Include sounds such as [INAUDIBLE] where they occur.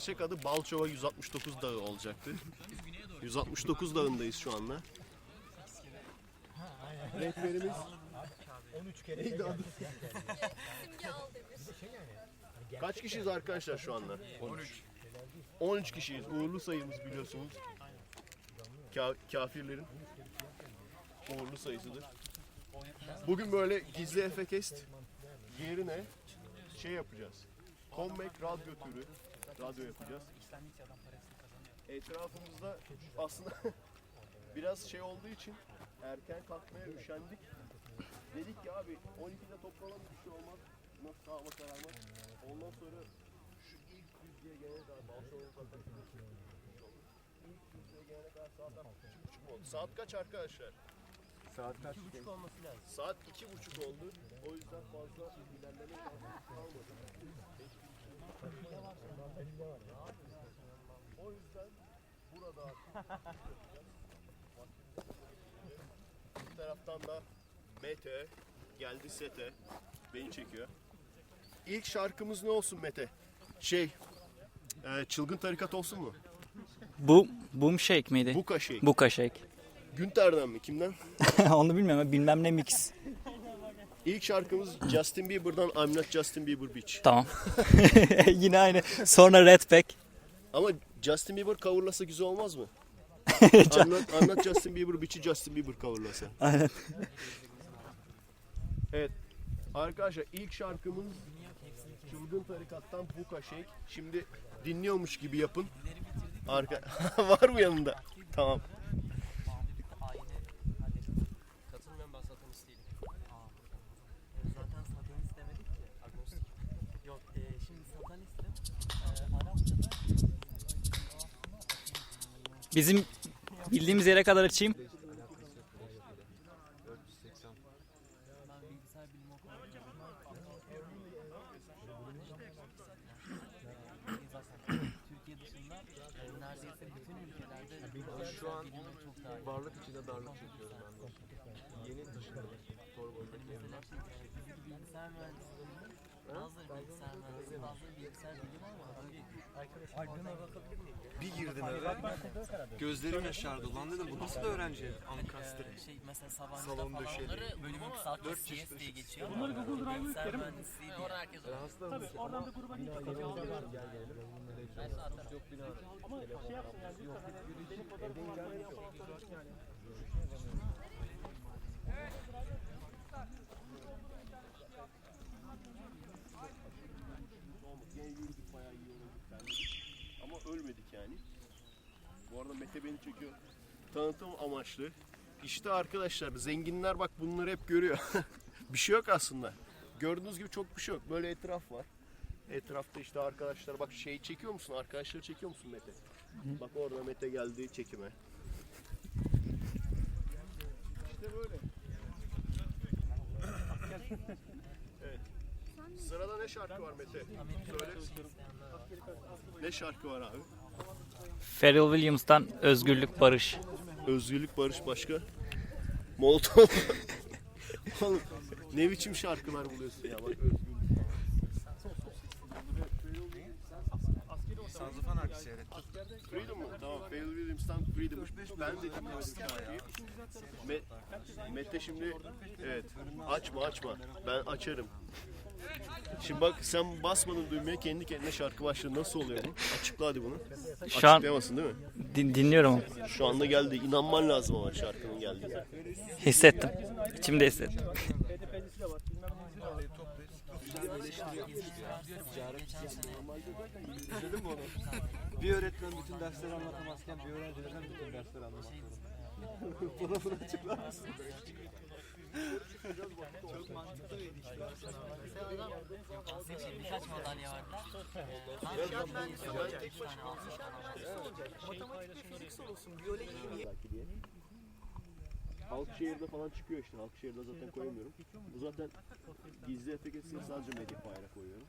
Gerçek adı Balçova 169 Dağı olacaktı. 169 dağındayız şu anda. Rehberimiz 13 kere neydi adı? Kaç kişiyiz arkadaşlar şu anda? 13. 13 kişiyiz. Uğurlu sayımız biliyorsunuz. Ka- kafirlerin uğurlu sayısıdır. Bugün böyle gizli efekest yerine şey yapacağız. Comeback radyo türü radyo yapacağız. Etrafımızda aslında [LAUGHS] biraz şey olduğu için erken kalkmaya üşendik. Dedik ki abi 12'de toplanalım bir şey olmaz. Nasıl hava kararmaz. Ondan sonra şu ilk düzlüğe gelene kadar Balçova'nın zaten İlk düzlüğe gelene kadar saat iki buçuk mu oldu? Saat kaç arkadaşlar? Saat kaç? Saat iki buçuk oldu. O yüzden fazla ilerleme O yüzden burada bir taraftan da Mete geldi sete beni çekiyor. İlk şarkımız ne olsun Mete? Şey, e, çılgın tarikat olsun mu? Bu Boom Shake miydi? Buka şey. Buka Shake. Günter'den mi? Kimden? [LAUGHS] Onu bilmiyorum ama bilmem ne mix. İlk şarkımız Justin Bieber'dan I'm Not Justin Bieber Bitch. Tamam. [LAUGHS] Yine aynı. Sonra Red Pack. Ama Justin Bieber coverlasa güzel olmaz mı? [LAUGHS] I'm not, I'm not Justin Bieber Bitch'i Justin Bieber coverlasa. Aynen. Evet. Arkadaşlar ilk şarkımız Çılgın Tarikat'tan Buka Shake. Şimdi dinliyormuş gibi yapın. Arka [LAUGHS] var mı yanında? Tamam. Katılmayan ben değilim. Zaten satanist demedik ki. Agnostik. Yok e, şimdi satanistim. E, Arapçada Bizim bildiğimiz yere kadar açayım. ben bilgisayar bilimi okuyorum. Zaten Türkiye dışında e, neredeyse bütün ülkelerde Şu an bilimi çok daha iyi. varlık içinde darlık çekiyorum ben de. Yeni taşındım. Torbalı'daki evime. Mesela şey, e, fizik bilgisayar mühendisliğinin bazıları bilgisayar mühendisliği, bazıları bilgisayar bilimi ama öyle Aydın'a bakabilir miyim? Bir girdim eve. Gözlerim yaşardı. Ulan dedim bu nasıl bir öğrenci? Ankastre. Ee, şey mesela Sabancı'da Salon falan döşeli. onları bölümün kısaltması Dört CS çeşit diye geçiyor. Bunları Google Drive'a yüklerim. Mühendisliği diye. herkes Ben Tabii oradan da gruba. Gel gelelim. Yok bina. Ama şey yapsın yani. Yok. Evde Ama ölmedik yani. Bu arada Mete beni çekiyor. Tanıtım amaçlı. İşte arkadaşlar zenginler bak bunları hep görüyor. [LAUGHS] bir şey yok aslında. Gördüğünüz gibi çok bir şey yok. Böyle etraf var. Etrafta işte arkadaşlar bak şey çekiyor musun? Arkadaşları çekiyor musun Mete? Bak orada Mete geldi çekime. İşte böyle. [LAUGHS] evet. Sırada şarkı var Mete? Söyle. Ne şarkı var abi? Pharrell Williams'tan Özgürlük Barış. Özgürlük Barış başka. Molotov. [LAUGHS] Oğlum ne biçim şarkılar buluyorsun ya bak özgürlük. Sons of Anarchy seyrettim. Freedom mu? Tamam. Pharrell Williams'tan Freedom. Ben de. Me- Mete şimdi evet açma açma. Ben açarım. Şimdi bak sen basmadın düğmeye kendi kendine şarkı başladı. Nasıl oluyor bu? Açıkla hadi bunu. Şu an Açıklayamazsın değil mi? din- dinliyorum. Şu anda geldi. İnanman lazım ama şarkının geldiğine. Hissettim. İçimde hissettim. İzledin mi onu? Bir öğretmen bütün dersleri anlatamazken bir öğrenci neden bütün dersleri anlamak [LAUGHS] [LAUGHS] Çok mantıklı bir işte. Mesela adam için birkaç madalya var. Tam fiyattan istiyor. Üç tane almış. belki diye. Halkşehir'de falan çıkıyor işte. Halkşehir'de zaten koyamıyorum. Bu zaten gizli efekt etsin sadece Mediafire koyuyorum.